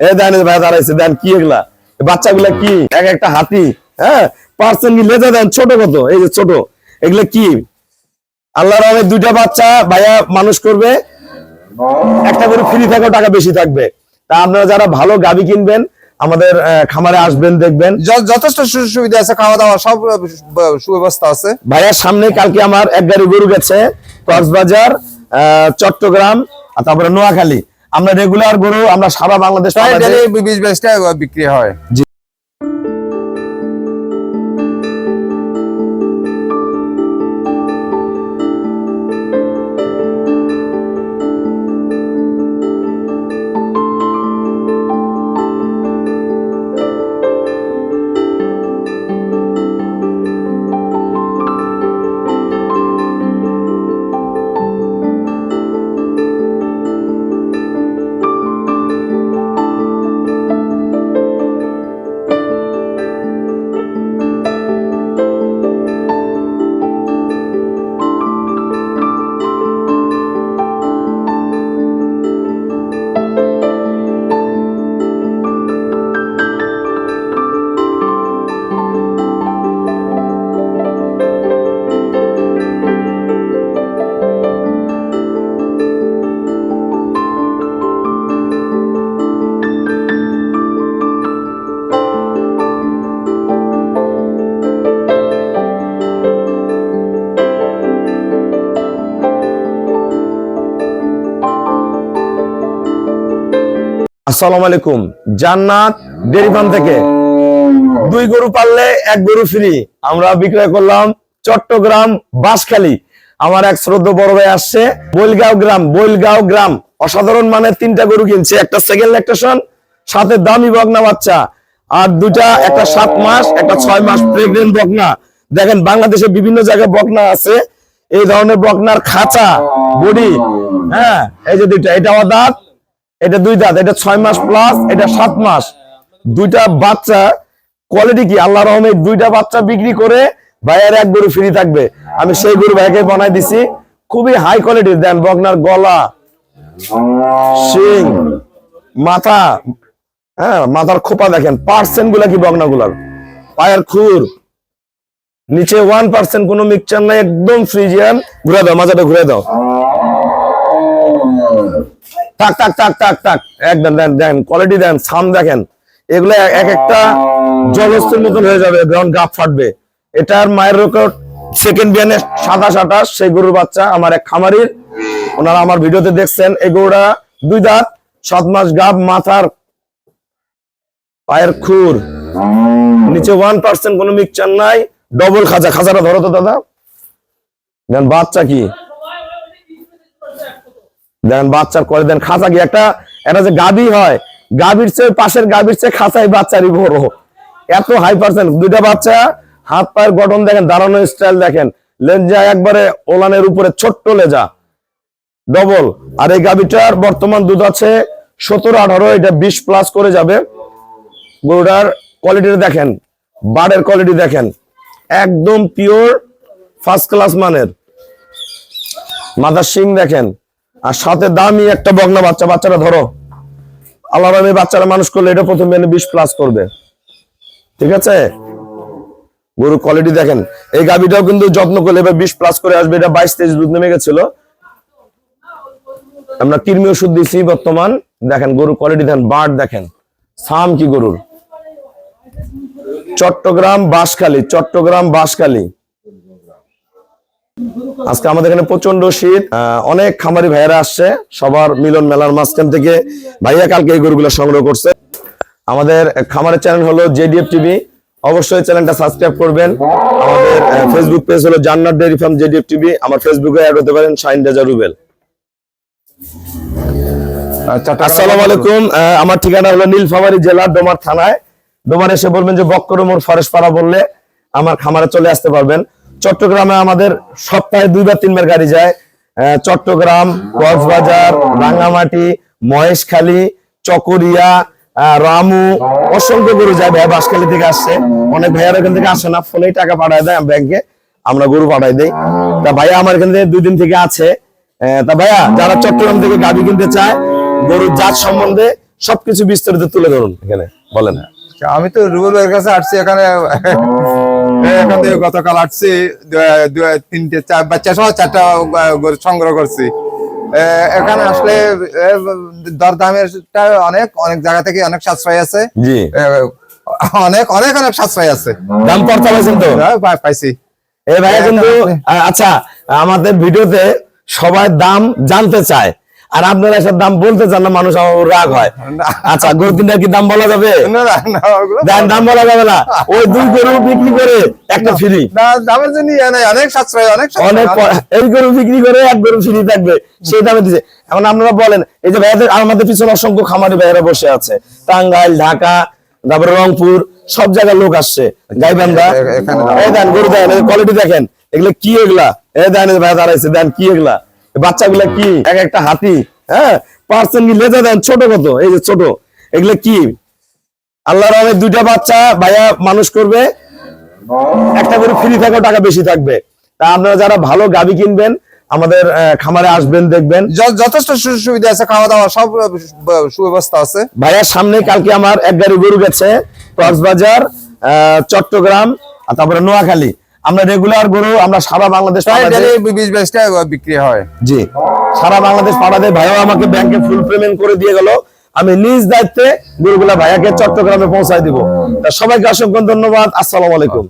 এ দেন ভাই দাঁড়াইছে দেন কি এগুলা? বাচ্চাগুলা কি? এক একটা হাতি হ্যাঁ? পার্সেন্ট কি লেজা দেন ছোট কত? এই যে ছোট। এগুলা কি? রহমে দুইটা বাচ্চা ভাইয়া মানুষ করবে? একটা করে ফ্রি থাকো টাকা বেশি থাকবে। তা আপনারা যারা ভালো গাবি কিনবেন আমাদের খামারে আসবেন দেখবেন। যথেষ্ট সুযোগ সুবিধা আছে খাওয়া দাওয়া সব সুব্যবস্থা আছে। ভাইয়ার সামনে কালকে আমার এক গাড়ি গরু গেছে কক্সবাজার আহ, চট্টগ্রাম আর তারপরে নোয়াখালী। আমরা রেগুলার গরু আমরা সারা বাংলাদেশ বিক্রি হয়। আসসালামু আলাইকুম। জান্নাত ডেরি ফার্ম থেকে। দুই গরু পাললে এক গরু ফ্রি। আমরা বিক্রয় করলাম চট্টগ্রাম বাঁশখালী। আমার এক শ্রদ্ধ বড় ভাই আসছে বৈলগাঁও গ্রাম বৈলগাঁও গ্রাম। অসাধারণ মানের তিনটা গরু কিনছে, একটা সেকেন্ড ল্যাকটেশন সাথে দামি বগনা বাচ্চা। আর দুটা একটা সাত মাস, একটা ছয় মাস প্রেগনেন্ট বকনা। দেখেন, বাংলাদেশে বিভিন্ন জায়গায় বকনা আছে। এই ধরনের বকনার খাঁচা, বডি হ্যাঁ এই যে দুইটা, এটা আমার দাঁত। এটা দুই দাঁত, এটা ছয় মাস প্লাস এটা সাত মাস। দুইটা বাচ্চা কোয়ালিটি কি? আল্লাহ রহমে দুইটা বাচ্চা বিক্রি করে ভাইয়ের এক গরু ফ্রি থাকবে। আমি সেই গরু ভাইকে বানাই দিছি। খুবই হাই কোয়ালিটির দেন বগনার গলা, শিং, মাথা হ্যাঁ মাথার খোপা দেখেন। পার্সেন্টগুলা কি বগনা গুলার? পায়ের খুর। নিচে ওয়ান পার্সেন্ট কোনো মিক্সচার নাই, একদম ফ্রিজিয়ান ঘুরে দাও মাথাটা ঘুরে দাও। টাক টাক টাক টাক টাক একদম দেন দেন কোয়ালিটি দেন সাম দেখেন। এগুলো এক এক একটা জলস্থের মতন হয়ে যাবে যখন গাপ ফাটবে। এটার মায়ের রেকর্ড সেকেন্ড বিয়ানে সাতাশ, আঠাশ, সেই গরুর বাচ্চা আমার এক খামারির। ওনারা আমার ভিডিওতে দেখছেন, এই গরুটা দুই দাঁত, সাত মাস গাব, মাথার পায়ের খুর। নিচে ওয়ান পার্সেন্ট কোনো মিক্সচার নাই ডবল খাজা, খাজাটা ধরো তো দাদা। দেন, বাচ্চা কি? দেখেন বাচ্চার করে দেন খাঁচা কি একটা, এটা যে গাবি হয় গাবির চেয়ে পাশের গাবির চেয়ে খাঁচাই বাচ্চারই বড়। এত হাই পার্সেন্ট দুইটা বাচ্চা, হাত পায়ের গঠন দেখেন দাঁড়ানো স্টাইল দেখেন। লেজা একবারে ওলানের উপরে ছোট্ট লেজা। ডবল আর এই গাবিটার বর্তমান দুধ আছে সতেরো, আঠারো, এটা বিশ প্লাস করে যাবে। গরুটার কোয়ালিটি দেখেন, বাড়ের কোয়ালিটি দেখেন। একদম পিওর ফার্স্ট ক্লাস মানের। মাদার সিং দেখেন আর সাথে দামি একটা বগনা বাচ্চা, বাচ্চাটা ধরো। আল্লাহ রহমে বাচ্চারা মানুষ করলে এটা প্রথম বেনে বিশ প্লাস করবে। ঠিক আছে? গরু কোয়ালিটি দেখেন, এই গাবিটাও কিন্তু যত্ন করলে এবার বিশ প্লাস করে আসবে, এটা বাইশ তেইশ দুধ নেমে গেছিল। আমরা কৃমি ওষুধ দিছি বর্তমান। দেখেন গরু কোয়ালিটি দেখেন বাট দেখেন। সাম কি গরুর? চট্টগ্রাম বাঁশখালী চট্টগ্রাম বাঁশখালী। আজকে আমাদের এখানে প্রচণ্ড শীত অনেক খামারি ভাইয়েরা আসছে সবার মিলন মেলার মাঝখান থেকে। ভাইয়া কালকে এই গরুগুলো সংগ্রহ করছে। আমাদের খামারের চ্যানেল হলো জেডিএফ টিভি। অবশ্যই চ্যানেলটা সাবস্ক্রাইব করবেন। আমাদের ফেসবুক পেজ হলো জান্নাত ডেয়ারি ফার্ম জেডিএফ টিভি। আমার ফেসবুকে অ্যাড হতে পারেন শাইন রেজা রুবেল। আসসালামু আলাইকুম। আমার ঠিকানা হলো নীলফামারী জেলা ডোমার থানায়। ডোমার এসে বলবেন যে বক্করমোর ফরেস্ট পাড়া বললে আমার খামারে চলে আসতে পারবেন। চট্টগ্রামে আমাদের সপ্তাহে দুইবার তিনবার গাড়ি যায়। চট্টগ্রাম, কক্সবাজার, রাঙ্গামাটি, মহেশখালী, চকরিয়া রামু, অসংখ্য গরু যায়। ভাই বাসখালী থেকে আসছে। অনেক ভাইয়ার এখান থেকে আসে না ফোনেই টাকা পাঠায় দেয় ব্যাংকে। আমরা গরু পাঠাই দেই। তা ভাইয়া আমার এখান থেকে দুই দিন থেকে আছে। তা ভাইয়া, যারা চট্টগ্রাম থেকে গাড়ি কিনতে চায়, গরুর জাত সম্বন্ধে সবকিছু বিস্তারিত তুলে ধরুন এখানে। বলেন। আমি তো রুবেল ভাইয়ের কাছে আসছি এখানে। এখান থেকে গতকাল আসছি তিনটে চার বাচ্চা সহ চারটা সংগ্রহ করছি। এখানে আসলে এ, দরদামের অনেক অনেক জায়গা থেকে অনেক সাশ্রয় আছে। জি। অনেক অনেক অনেক সাশ্রয় আছে। দাম পড়তে পারছেন তো? হ্যাঁ, পাইছি। ভাইয়া হ্যাঁ, কিন্তু আচ্ছা আমাদের ভিডিওতে সবাই দাম জানতে চায়। আর আপনারা এসব দাম বলতে চান না মানুষ আমার রাগ হয়। আচ্ছা গরু তিনটার কি দাম বলা যাবে? দাম বলা যাবে না। ওই দুই গরু বিক্রি করে একটা ফ্রি। দামের জন্য অনেক সাশ্রয় অনেক অনেক এই গরু বিক্রি করে এক গরু ফ্রি থাকবে সেই দামে দিচ্ছে এখন আপনারা বলেন এই যে ভাইয়াদের আমাদের পিছনে অসংখ্য খামারি ভাইয়েরা বসে আছে। টাঙ্গাইল ঢাকা তারপরে রংপুর সব জায়গায় লোক আসছে। গাইবান্ধা এ- এই দেন গরু দেন কোয়ালিটি দেখেন। এগুলো কি এগুলা? এই দেন এই ভাই দাঁড়াইছে দেন কি এগুলা? বাচ্চাগুলা কি? এক একটা হাতি হ্যাঁ? পার্সেন্ট লেজা দেন ছোট কত? এই যে ছোট। এগুলো কি? আল্লাহর রহমে দুইটা বাচ্চা ভাইয়া মানুষ করবে? একটা করে ফ্রি থাকো টাকা বেশি থাকবে। তা আপনারা যারা ভালো গাবি কিনবেন আমাদের খামারে আসবেন দেখবেন। যথেষ্ট সুযোগ সুবিধা আছে খাওয়া দাওয়া সব সুব্যবস্থা আছে। ভাইয়ার সামনে কালকে আমার এক গাড়ি গরু গেছে কক্সবাজার আহ, চট্টগ্রাম আর তারপরে নোয়াখালী। আমরা রেগুলার গরু আমরা সারা বাংলাদেশ বিশ বাইশটা বিক্রি হয়। জি। সারা বাংলাদেশ পাঠাতে ভাইও আমাকে ব্যাংকে ফুল পেমেন্ট করে দিয়ে গেল। আমি নিজ দায়িত্বে গরুগুলা ভাইয়াকে চট্টগ্রামে পৌঁছায় দিব। তা সবাইকে অসংখ্য ধন্যবাদ। আসসালামু আলাইকুম।